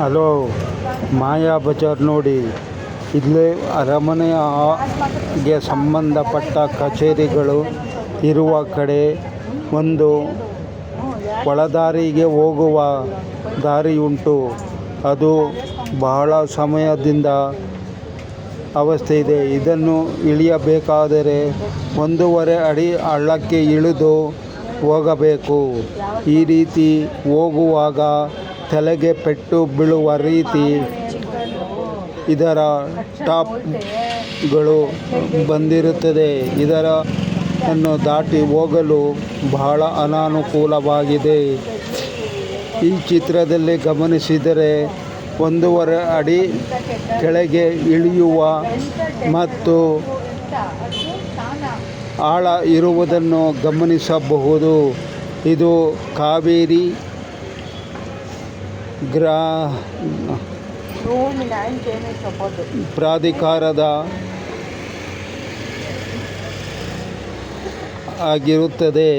Hello, ಮಾಯಾ ಬಜಾರ್ ನೋಡಿ. ಇಲ್ಲಿ ಅರಮನೆಗೆ ಸಂಬಂಧಪಟ್ಟ ಕಚೇರಿಗಳು ಇರುವ ಕಡೆ ಒಂದು ಒಳದಾರಿಗೆ ಹೋಗುವ ದಾರಿ ಉಂಟು ಅದು ಬಹಳ ಸಮಯದಿಂದ ಅವಸ್ಥೆ ಇದೆ. ಇದನ್ನು ಇಳಿಯಬೇಕಾದರೆ ಒಂದೂವರೆ ಅಡಿ ಹಳ್ಳಕ್ಕೆ ಇಳಿದು ಹೋಗಬೇಕು. ಈ ರೀತಿ ಹೋಗುವಾಗ ತಲೆಗೆ ಪೆಟ್ಟು ಬೀಳುವ ರೀತಿ ಇದರ ಟಾಪ್ಗಳು ಬಂದಿರುತ್ತದೆ. ಇದರ ಅನ್ನು ದಾಟಿ ಹೋಗಲು ಬಹಳ ಅನಾನುಕೂಲವಾಗಿದೆ. ಈ ಚಿತ್ರದಲ್ಲಿ ಗಮನಿಸಿದರೆ ಒಂದೂವರೆ ಅಡಿ ಕೆಳಗೆ ಇಳಿಯುವ ಮತ್ತು ಆಳ ಇರುವುದನ್ನು ಗಮನಿಸಬಹುದು. ಇದು ಕಾವೇರಿ ಗ್ರಾ. ಪ್ರಾಧಿಕಾರದ ಆಗಿರುತ್ತದೆ